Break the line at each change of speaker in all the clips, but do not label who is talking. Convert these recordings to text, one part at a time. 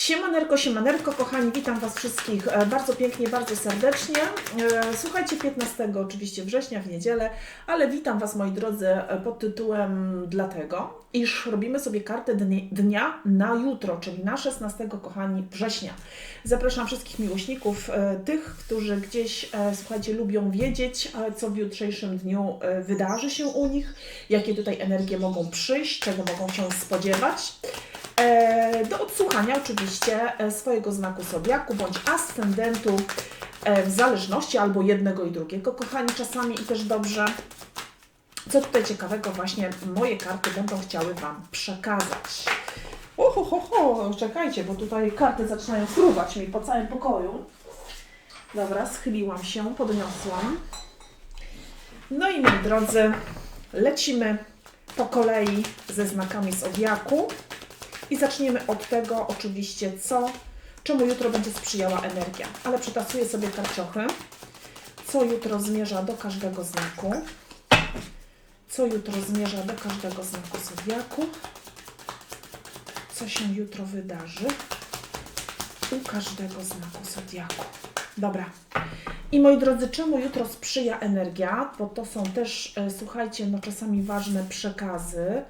Siemanderko, siemanderko, kochani, witam Was wszystkich e, bardzo pięknie, bardzo serdecznie. E, Słuchajcie, 15 oczywiście września w niedzielę, ale witam Was moi drodzy e, pod tytułem dlatego, iż robimy sobie kartę dni, dnia na jutro, czyli na 16 kochani września. Zapraszam wszystkich miłośników, tych, którzy gdzieś, słuchajcie, lubią wiedzieć, co w jutrzejszym dniu wydarzy się u nich, jakie tutaj energie mogą przyjść, czego mogą się spodziewać. E, do odsłuchania oczywiście e, swojego znaku zodiaku bądź ascendentu e, w zależności albo jednego i drugiego, kochani, czasami i też dobrze. Co tutaj ciekawego właśnie moje karty będą chciały Wam przekazać. Oho, ho, ho, czekajcie, bo tutaj karty zaczynają fruwać mi po całym pokoju. Dobra, schyliłam się, podniosłam. No i moi drodzy, lecimy po kolei ze znakami zodiaku. I zaczniemy od tego oczywiście, co, czemu jutro będzie sprzyjała energia. Ale przetasuję sobie karciochy, co jutro zmierza do każdego znaku. Co jutro zmierza do każdego znaku zodiaku. Co się jutro wydarzy u każdego znaku zodiaku. Dobra. I moi drodzy, czemu jutro sprzyja energia? Bo to są też, e, słuchajcie, no czasami ważne przekazy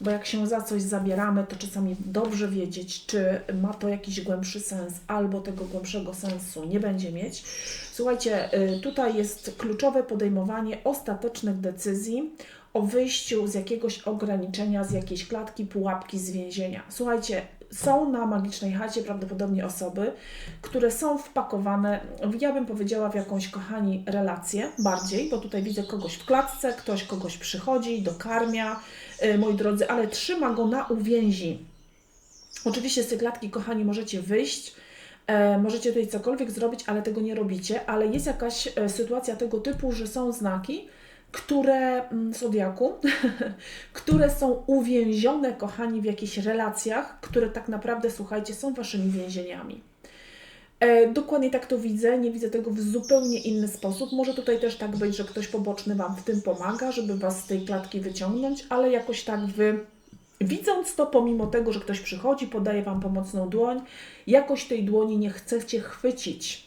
bo jak się za coś zabieramy, to czasami dobrze wiedzieć, czy ma to jakiś głębszy sens, albo tego głębszego sensu nie będzie mieć. Słuchajcie, y, tutaj jest kluczowe podejmowanie ostatecznych decyzji o wyjściu z jakiegoś ograniczenia, z jakiejś klatki, pułapki, z więzienia. Słuchajcie, są na magicznej chacie prawdopodobnie osoby, które są wpakowane, ja bym powiedziała, w jakąś kochani relację bardziej, bo tutaj widzę kogoś w klatce, ktoś kogoś przychodzi, dokarmia, yy, moi drodzy, ale trzyma go na uwięzi. Oczywiście z tej klatki, kochani, możecie wyjść, e, możecie tutaj cokolwiek zrobić, ale tego nie robicie, ale jest jakaś e, sytuacja tego typu, że są znaki, które, mm, Zodiaku, które są uwięzione, kochani, w jakichś relacjach, które tak naprawdę, słuchajcie, są waszymi więzieniami. E, dokładnie tak to widzę, nie widzę tego w zupełnie inny sposób. Może tutaj też tak być, że ktoś poboczny Wam w tym pomaga, żeby Was z tej klatki wyciągnąć, ale jakoś tak Wy, widząc to, pomimo tego, że ktoś przychodzi, podaje Wam pomocną dłoń, jakoś tej dłoni nie chcecie chwycić.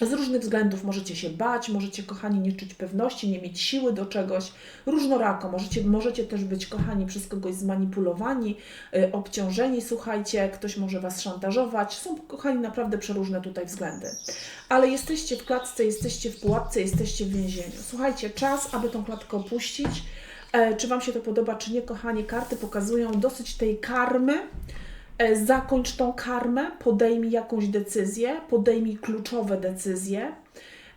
Z różnych względów możecie się bać, możecie, kochani, nie czuć pewności, nie mieć siły do czegoś. Różnorako. Możecie, możecie też być, kochani, przez kogoś zmanipulowani, y, obciążeni, słuchajcie, ktoś może Was szantażować. Są, kochani, naprawdę przeróżne tutaj względy. Ale jesteście w klatce, jesteście w pułapce, jesteście w więzieniu. Słuchajcie, czas, aby tą klatkę opuścić. E, czy Wam się to podoba, czy nie, kochani, karty pokazują dosyć tej karmy, zakończ tą karmę, podejmij jakąś decyzję, podejmij kluczowe decyzje.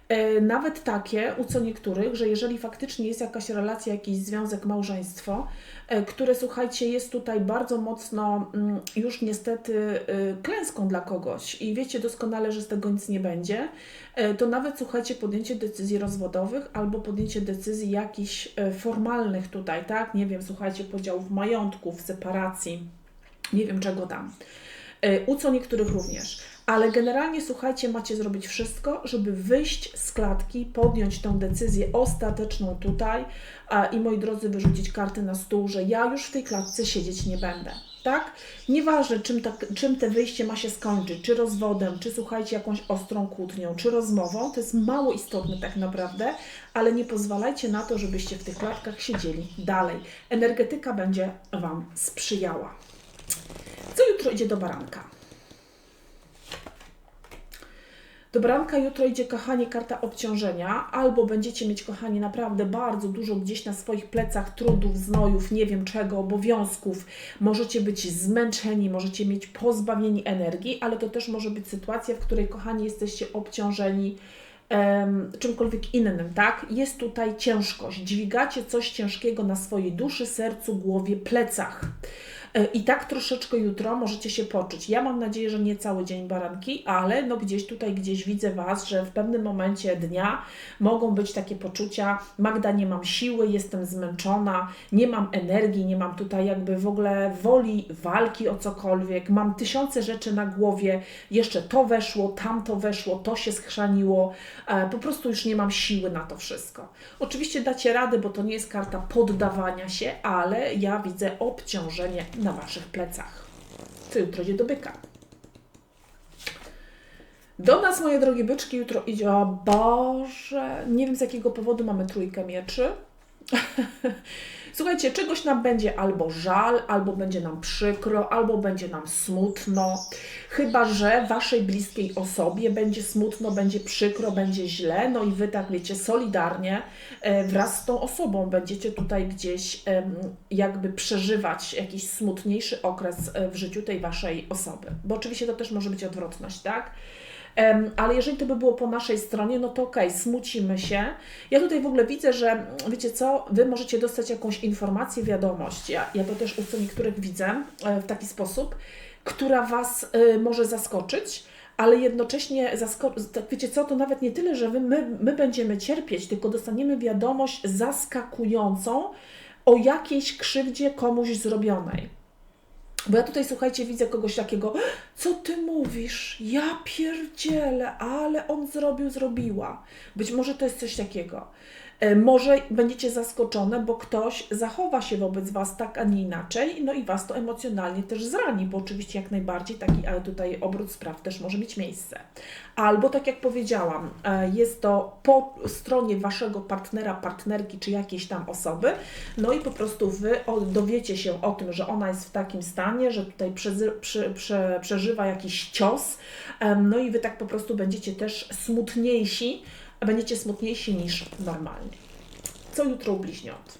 E, Nawet takie u co niektórych, że jeżeli faktycznie jest jakaś relacja, jakiś związek, małżeństwo, e, które słuchajcie, jest tutaj bardzo mocno mm, już niestety klęską dla kogoś i wiecie doskonale, że z tego nic nie będzie, e, to nawet słuchajcie, podjęcie decyzji rozwodowych albo podjęcie decyzji jakichś e, formalnych tutaj, tak? Nie wiem, słuchajcie, podziałów majątków, separacji nie wiem czego tam. E, U co niektórych również. Ale generalnie słuchajcie, macie zrobić wszystko, żeby wyjść z klatki, podjąć tą decyzję ostateczną tutaj a, i moi drodzy, wyrzucić karty na stół, że ja już w tej klatce siedzieć nie będę. Tak? Nieważne, czym, ta, czym te wyjście ma się skończyć, czy rozwodem, czy słuchajcie, jakąś ostrą kłótnią, czy rozmową, to jest mało istotne tak naprawdę, ale nie pozwalajcie na to, żebyście w tych klatkach siedzieli dalej. Energetyka będzie Wam sprzyjała. Co jutro idzie do baranka? Do baranka jutro idzie, kochani, karta obciążenia, albo będziecie mieć, kochani, naprawdę bardzo dużo gdzieś na swoich plecach trudów, znojów, nie wiem czego, obowiązków. Możecie być zmęczeni, możecie mieć pozbawieni energii, ale to też może być sytuacja, w której, kochani, jesteście obciążeni czymkolwiek innym, tak? Jest tutaj ciężkość. Dźwigacie coś ciężkiego na swojej duszy, sercu, głowie, plecach. E, I tak troszeczkę jutro możecie się poczuć. Ja mam nadzieję, że nie cały dzień baranki, ale no gdzieś tutaj, gdzieś widzę Was, że w pewnym momencie dnia mogą być takie poczucia, Magda, nie mam siły, jestem zmęczona, nie mam energii, nie mam tutaj jakby w ogóle woli walki o cokolwiek, mam tysiące rzeczy na głowie, jeszcze to weszło, tamto weszło, to się schrzaniło, e, po prostu już nie mam siły na to wszystko. Oczywiście dacie radę, bo to nie jest karta poddawania się, ale ja widzę obciążenie na waszych plecach. Co jutro idzie do byka. Do nas, moje drogie byczki, jutro idzie, o Boże, nie wiem z jakiego powodu mamy trójkę mieczy. Słuchajcie, czegoś nam będzie albo żal, albo będzie nam przykro, albo będzie nam smutno. Chyba, że waszej bliskiej osobie będzie smutno, będzie przykro, będzie źle. No i wy tak wiecie, solidarnie e, wraz z tą osobą będziecie tutaj gdzieś jakby przeżywać jakiś smutniejszy okres e, w życiu tej waszej osoby. Bo oczywiście to też może być odwrotność, tak? Ale jeżeli to by było po naszej stronie, no to okej, smucimy się. Ja tutaj w ogóle widzę, że wiecie co, Wy możecie dostać jakąś informację, wiadomość. Ja, ja to też u niektórych widzę e, w taki sposób, która Was e, może zaskoczyć, ale jednocześnie tak wiecie co, to nawet nie tyle, że my, my będziemy cierpieć, tylko dostaniemy wiadomość zaskakującą o jakiejś krzywdzie komuś zrobionej. Bo ja tutaj, słuchajcie, widzę kogoś takiego, co ty mówisz? Ja pierdzielę, ale on zrobił, zrobiła. Być może to jest coś takiego. E, Może będziecie zaskoczone, bo ktoś zachowa się wobec Was tak, a nie inaczej, no i Was to emocjonalnie też zrani, bo oczywiście jak najbardziej taki ale tutaj obrót spraw też może mieć miejsce. Albo tak jak powiedziałam, e, jest to po stronie Waszego partnera, partnerki czy jakiejś tam osoby, no i po prostu Wy dowiecie się o tym, że ona jest w takim stanie, że tutaj przezy- prze, prze, przeżywa jakiś cios, no i Wy tak po prostu będziecie też smutniejsi, będziecie smutniejsi niż normalnie. Co jutro u bliźniąt?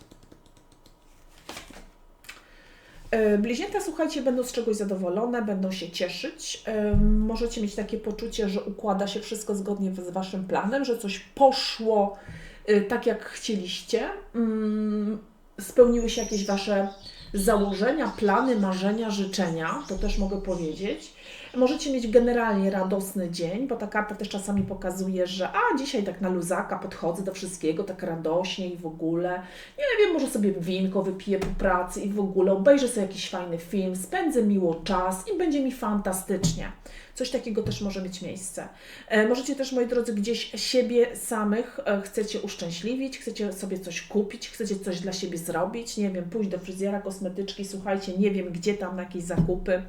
E, Bliźnięta, słuchajcie, będą z czegoś zadowolone, będą się cieszyć. E, Możecie mieć takie poczucie, że układa się wszystko zgodnie z Waszym planem, że coś poszło e, tak, jak chcieliście. Mm, Spełniły się jakieś Wasze założenia, plany, marzenia, życzenia, to też mogę powiedzieć. Możecie mieć generalnie radosny dzień, bo ta karta też czasami pokazuje, że a dzisiaj tak na luzaka podchodzę do wszystkiego, tak radośnie i w ogóle. Nie wiem, może sobie winko wypiję po pracy i w ogóle obejrzę sobie jakiś fajny film, spędzę miło czas i będzie mi fantastycznie. Coś takiego też może mieć miejsce. E, możecie też, moi drodzy, gdzieś siebie samych e, chcecie uszczęśliwić, chcecie sobie coś kupić, chcecie coś dla siebie zrobić, nie wiem, pójść do fryzjera, kosmetyczki, słuchajcie, nie wiem gdzie tam, na jakieś zakupy.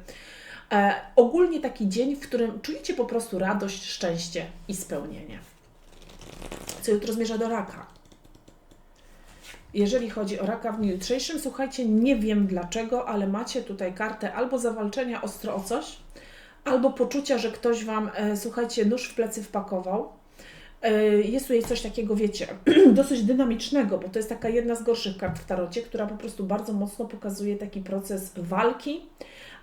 E, ogólnie taki dzień, w którym czujecie po prostu radość, szczęście i spełnienie. Co jutro zmierza do raka. Jeżeli chodzi o raka w dniu jutrzejszym, słuchajcie, nie wiem dlaczego, ale macie tutaj kartę albo zawalczenia ostro o coś, albo poczucia, że ktoś Wam, e, słuchajcie, nóż w plecy wpakował. E, Jest tutaj coś takiego, wiecie, dosyć dynamicznego, bo to jest taka jedna z gorszych kart w tarocie, która po prostu bardzo mocno pokazuje taki proces walki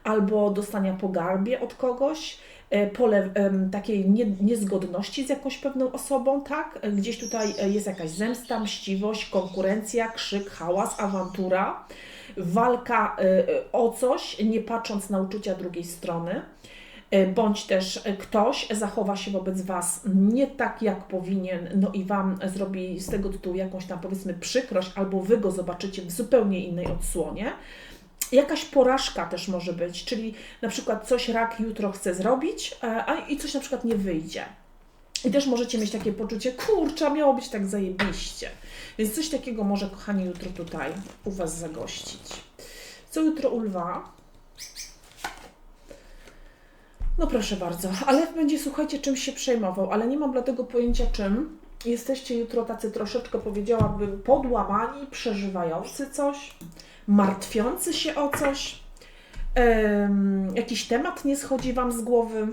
albo dostania po garbie od kogoś, e, pole takiej nie, niezgodności z jakąś pewną osobą, tak? Gdzieś tutaj jest jakaś zemsta, mściwość, konkurencja, krzyk, hałas, awantura, walka o coś, nie patrząc na uczucia drugiej strony bądź też e, ktoś zachowa się wobec Was nie tak, jak powinien, no i Wam zrobi z tego tytułu jakąś tam powiedzmy przykrość, albo Wy go zobaczycie w zupełnie innej odsłonie. Jakaś porażka też może być, czyli na przykład coś rak jutro chce zrobić, e, a i coś na przykład nie wyjdzie. I też możecie mieć takie poczucie, kurczę, a miało być tak zajebiście. Więc coś takiego może, kochani, jutro tutaj u Was zagościć. Co jutro u Lwa? No proszę bardzo, ale będzie, słuchajcie, czymś się przejmował, ale nie mam dlatego pojęcia czym. Jesteście jutro tacy troszeczkę, powiedziałabym, podłamani, przeżywający coś, martwiący się o coś. Em, jakiś temat nie schodzi Wam z głowy.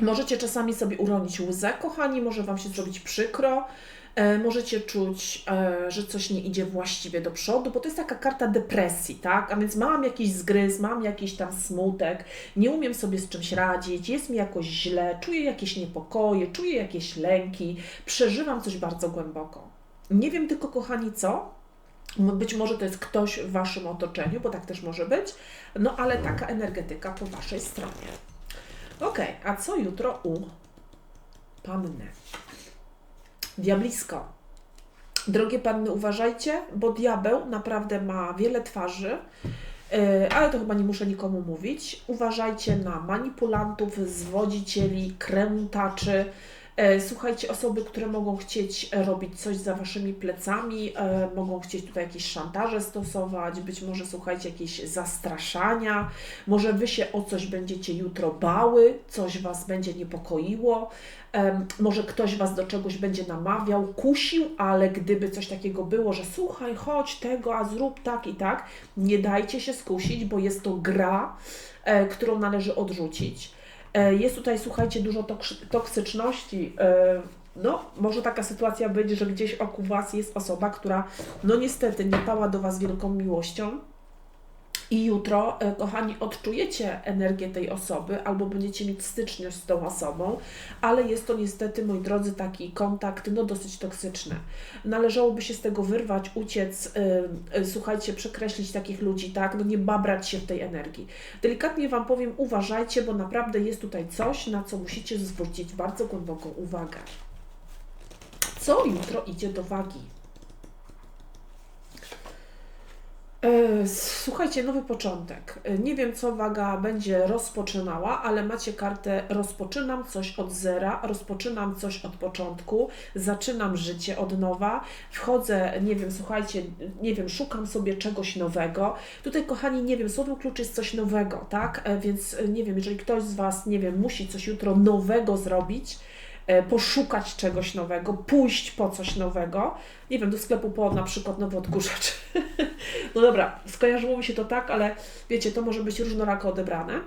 Możecie czasami sobie uronić łzę, kochani, może Wam się zrobić przykro. E, możecie czuć, e, że coś nie idzie właściwie do przodu, bo to jest taka karta depresji, tak? A więc mam jakiś zgryz, mam jakiś tam smutek, nie umiem sobie z czymś radzić, jest mi jakoś źle, czuję jakieś niepokoje, czuję jakieś lęki, przeżywam coś bardzo głęboko. Nie wiem tylko, kochani, co? Być może to jest ktoś w Waszym otoczeniu, bo tak też może być, no ale taka energetyka po Waszej stronie. Okej, a co jutro u Panny? Diablisko. Drogie panny, uważajcie, bo diabeł naprawdę ma wiele twarzy, yy, ale to chyba nie muszę nikomu mówić. Uważajcie na manipulantów, zwodzicieli, krętaczy, E, słuchajcie, osoby, które mogą chcieć robić coś za waszymi plecami, e, mogą chcieć tutaj jakieś szantaże stosować, być może słuchajcie, jakieś zastraszania, może wy się o coś będziecie jutro bały, coś was będzie niepokoiło, może ktoś was do czegoś będzie namawiał, kusił, ale gdyby coś takiego było, że słuchaj, chodź tego, a zrób tak i tak, nie dajcie się skusić, bo jest to gra, e, którą należy odrzucić. E, jest tutaj, słuchajcie, dużo toksyczności. E, no, może taka sytuacja być, że gdzieś oku Was jest osoba, która, no niestety, nie pała do Was wielką miłością, i jutro, e, kochani, odczujecie energię tej osoby albo będziecie mieć styczność z tą osobą, ale jest to niestety, moi drodzy, taki kontakt no dosyć toksyczny. Należałoby się z tego wyrwać, uciec, yy, słuchajcie, przekreślić takich ludzi, tak, no nie babrać się w tej energii. Delikatnie Wam powiem, uważajcie, bo naprawdę jest tutaj coś, na co musicie zwrócić bardzo głęboką uwagę. Co jutro idzie do wagi? E, słuchajcie, nowy początek. E, nie wiem, co waga będzie rozpoczynała, ale macie kartę rozpoczynam coś od zera, rozpoczynam coś od początku, zaczynam życie od nowa, wchodzę, nie wiem, słuchajcie, nie wiem, szukam sobie czegoś nowego. Tutaj, kochani, nie wiem, słowem klucz jest coś nowego, tak? E, więc nie wiem, jeżeli ktoś z Was, nie wiem, musi coś jutro nowego zrobić, E, poszukać czegoś nowego, pójść po coś nowego. Nie wiem, do sklepu po na przykład nowy odkurzacz. no dobra, skojarzyło mi się to tak, ale wiecie, to może być różnorako odebrane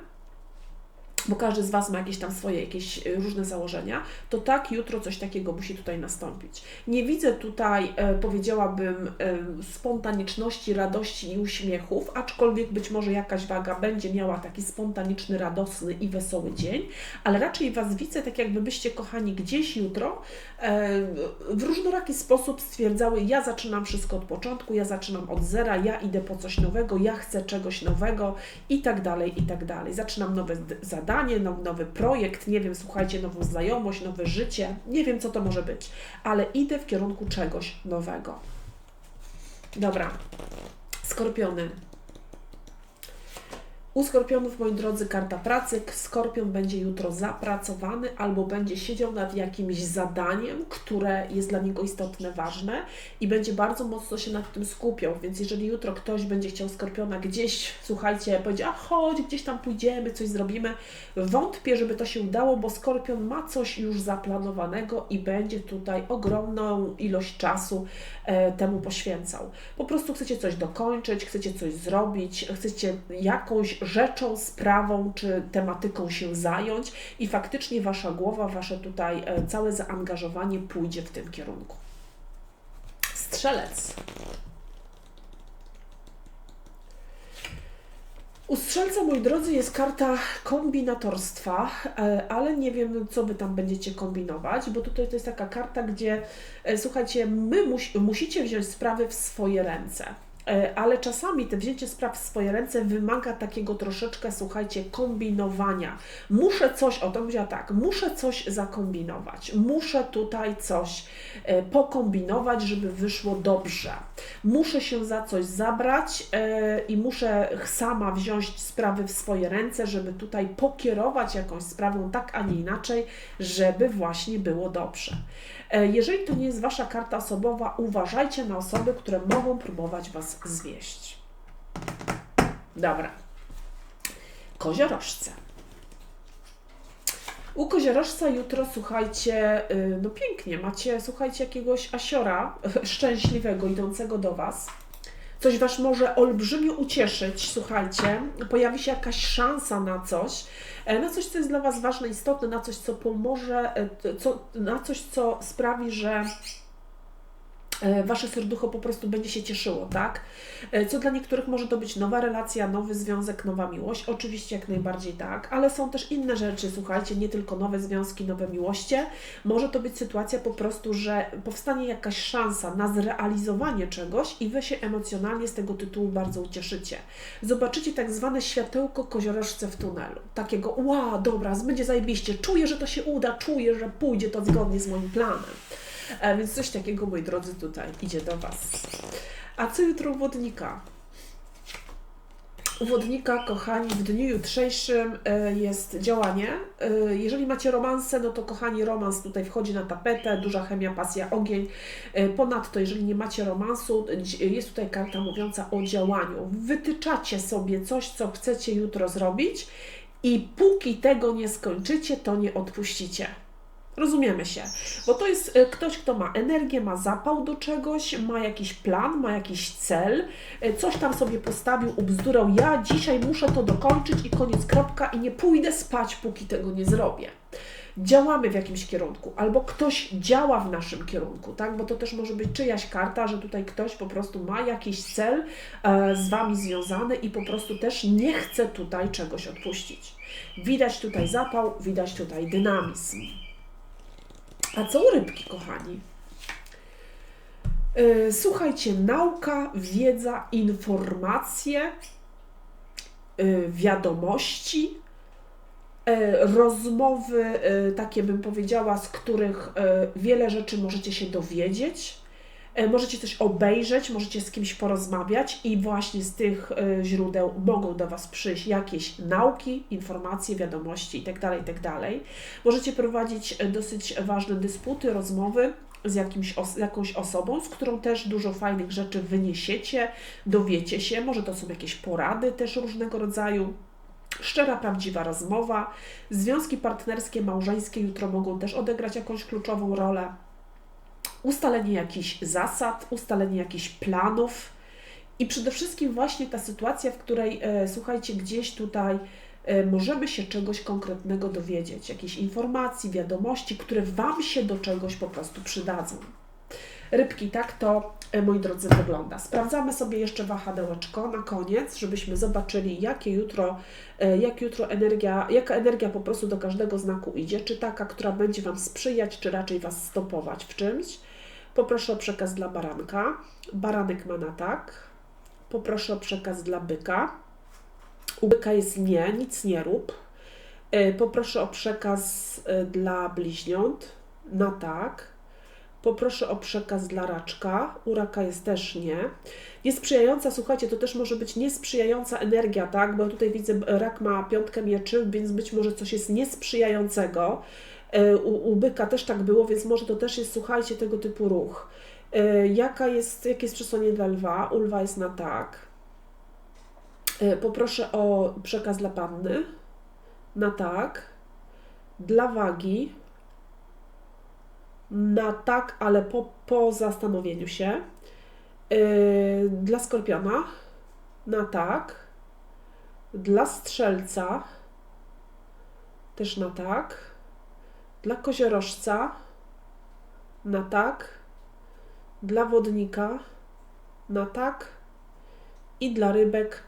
bo każdy z Was ma jakieś tam swoje, jakieś e, różne założenia, to tak, jutro coś takiego musi tutaj nastąpić. Nie widzę tutaj, e, powiedziałabym, e, spontaniczności, radości i uśmiechów, aczkolwiek być może jakaś waga będzie miała taki spontaniczny, radosny i wesoły dzień, ale raczej Was widzę tak, jakby byście, kochani, gdzieś jutro w różnoraki sposób stwierdzały, ja zaczynam wszystko od początku, ja zaczynam od zera, ja idę po coś nowego, ja chcę czegoś nowego i tak dalej, i tak dalej. Zaczynam nowe zadania, zadanie, nowy projekt, nie wiem, słuchajcie, nową znajomość, nowe życie, nie wiem, co to może być, ale idę w kierunku czegoś nowego. Dobra, skorpiony. U skorpionów, moi drodzy, karta pracy. Skorpion będzie jutro zapracowany albo będzie siedział nad jakimś zadaniem, które jest dla niego istotne, ważne i będzie bardzo mocno się nad tym skupiał. Więc jeżeli jutro ktoś będzie chciał skorpiona gdzieś, słuchajcie, powiedzieć, a chodź, gdzieś tam pójdziemy, coś zrobimy, wątpię, żeby to się udało, bo skorpion ma coś już zaplanowanego i będzie tutaj ogromną ilość czasu e, temu poświęcał. Po prostu chcecie coś dokończyć, chcecie coś zrobić, chcecie jakąś rzeczą, sprawą czy tematyką się zająć i faktycznie Wasza głowa, Wasze tutaj e, całe zaangażowanie pójdzie w tym kierunku. Strzelec. U strzelca, moi drodzy, jest karta kombinatorstwa, e, ale nie wiem, co Wy tam będziecie kombinować, bo tutaj to jest taka karta, gdzie, e, słuchajcie, my mus musicie wziąć sprawy w swoje ręce. E, ale czasami te wzięcie spraw w swoje ręce wymaga takiego troszeczkę, słuchajcie, kombinowania. Muszę coś, o to mówiła tak, muszę coś zakombinować, muszę tutaj coś e, pokombinować, żeby wyszło dobrze. Muszę się za coś zabrać e, i muszę sama wziąć sprawy w swoje ręce, żeby tutaj pokierować jakąś sprawą tak, a nie inaczej, żeby właśnie było dobrze. Jeżeli to nie jest Wasza karta osobowa, uważajcie na osoby, które mogą próbować Was zwieść. Dobra. Koziorożce. U koziorożca jutro, słuchajcie, y, no pięknie, macie, słuchajcie, jakiegoś asiora szczęśliwego idącego do Was coś Was może olbrzymio ucieszyć, słuchajcie, pojawi się jakaś szansa na coś, e, na coś, co jest dla Was ważne, istotne, na coś, co pomoże, e, co, na coś, co sprawi, że wasze serducho po prostu będzie się cieszyło, tak? E, co dla niektórych może to być nowa relacja, nowy związek, nowa miłość. Oczywiście jak najbardziej tak, ale są też inne rzeczy, słuchajcie, nie tylko nowe związki, nowe miłoście. Może to być sytuacja po prostu, że powstanie jakaś szansa na zrealizowanie czegoś i wy się emocjonalnie z tego tytułu bardzo ucieszycie. Zobaczycie tak zwane światełko koziorożce w tunelu. Takiego, wow, dobra, będzie zajebiście, czuję, że to się uda, czuję, że pójdzie to zgodnie z moim planem. E, więc coś takiego, moi drodzy, tutaj idzie do Was. A co jutro wodnika? u wodnika, kochani, w dniu jutrzejszym e, jest działanie. E, Jeżeli macie romanse, no to kochani, romans tutaj wchodzi na tapetę, duża chemia, pasja, ogień. Ponadto, jeżeli nie macie romansu, jest tutaj karta mówiąca o działaniu. Wytyczacie sobie coś, co chcecie jutro zrobić i póki tego nie skończycie, to nie odpuścicie. Rozumiemy się, bo to jest e, ktoś, kto ma energię, ma zapał do czegoś, ma jakiś plan, ma jakiś cel, e, coś tam sobie postawił, ubzdurał. Ja dzisiaj muszę to dokończyć i koniec, kropka, i nie pójdę spać, póki tego nie zrobię. Działamy w jakimś kierunku, albo ktoś działa w naszym kierunku, tak? Bo to też może być czyjaś karta, że tutaj ktoś po prostu ma jakiś cel e, z Wami związany i po prostu też nie chce tutaj czegoś odpuścić. Widać tutaj zapał, widać tutaj dynamizm. A co u rybki, kochani? Yy, Słuchajcie, nauka, wiedza, informacje, yy, wiadomości, yy, rozmowy, takie bym powiedziała, z których wiele rzeczy możecie się dowiedzieć. Yy, Możecie coś obejrzeć, możecie z kimś porozmawiać i właśnie z tych yy, źródeł mogą do Was przyjść jakieś nauki, informacje, wiadomości itd. itd. Możecie prowadzić e, dosyć ważne dysputy, rozmowy z jakimś jakąś osobą, z którą też dużo fajnych rzeczy wyniesiecie, dowiecie się. Może to są jakieś porady też różnego rodzaju. Szczera, prawdziwa rozmowa. Związki partnerskie, małżeńskie jutro mogą też odegrać jakąś kluczową rolę. Ustalenie jakichś zasad, ustalenie jakichś planów. I przede wszystkim właśnie ta sytuacja, w której, e, słuchajcie, gdzieś tutaj e, możemy się czegoś konkretnego dowiedzieć, jakiejś informacji, wiadomości, które Wam się do czegoś po prostu przydadzą. Rybki, tak to, e, moi drodzy, wygląda. Sprawdzamy sobie jeszcze wahadełeczko na koniec, żebyśmy zobaczyli, jakie jutro, jak jutro energia, jaka energia po prostu do każdego znaku idzie, czy taka, która będzie Wam sprzyjać, czy raczej Was stopować w czymś. Poproszę o przekaz dla baranka. Baranek ma na tak. Poproszę o przekaz dla byka. U byka jest nie, nic nie rób. E, Poproszę o przekaz e, dla bliźniąt. Na tak. Poproszę o przekaz dla raczka. U raka jest też nie. Niesprzyjająca, słuchajcie, to też może być niesprzyjająca energia, tak? Bo tutaj widzę, e, rak ma piątkę mieczy, więc być może coś jest niesprzyjającego. E, U, u byka też tak było, więc może to też jest, słuchajcie, tego typu ruch. E, Jaka jest, jakie jest przesłanie dla lwa? U lwa jest na tak. E, Poproszę o przekaz dla panny. Na tak. Dla wagi. Na tak, ale po, po zastanowieniu się. Dla skorpiona. Na tak. Dla strzelca. Też na tak. Dla koziorożca. Na tak. Dla wodnika. Na tak. I dla rybek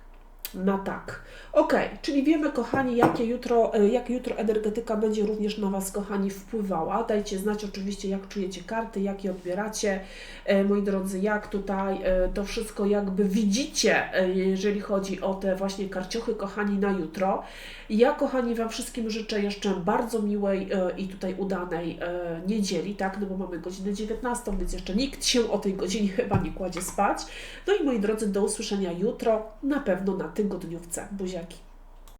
na tak. Ok, czyli wiemy, kochani, jakie jutro, e, jak jutro energetyka będzie również na Was, kochani, wpływała. Dajcie znać oczywiście, jak czujecie karty, jak je odbieracie. E, Moi drodzy, jak tutaj e, to wszystko jakby widzicie, jeżeli chodzi o te właśnie karciochy, kochani, na jutro. Ja, kochani, Wam wszystkim życzę jeszcze bardzo miłej i tutaj udanej niedzieli, tak, no bo mamy godzinę 19, więc jeszcze nikt się o tej godzinie chyba nie kładzie spać. No i moi drodzy, do usłyszenia jutro, na pewno na tygodniówce. Buziaki.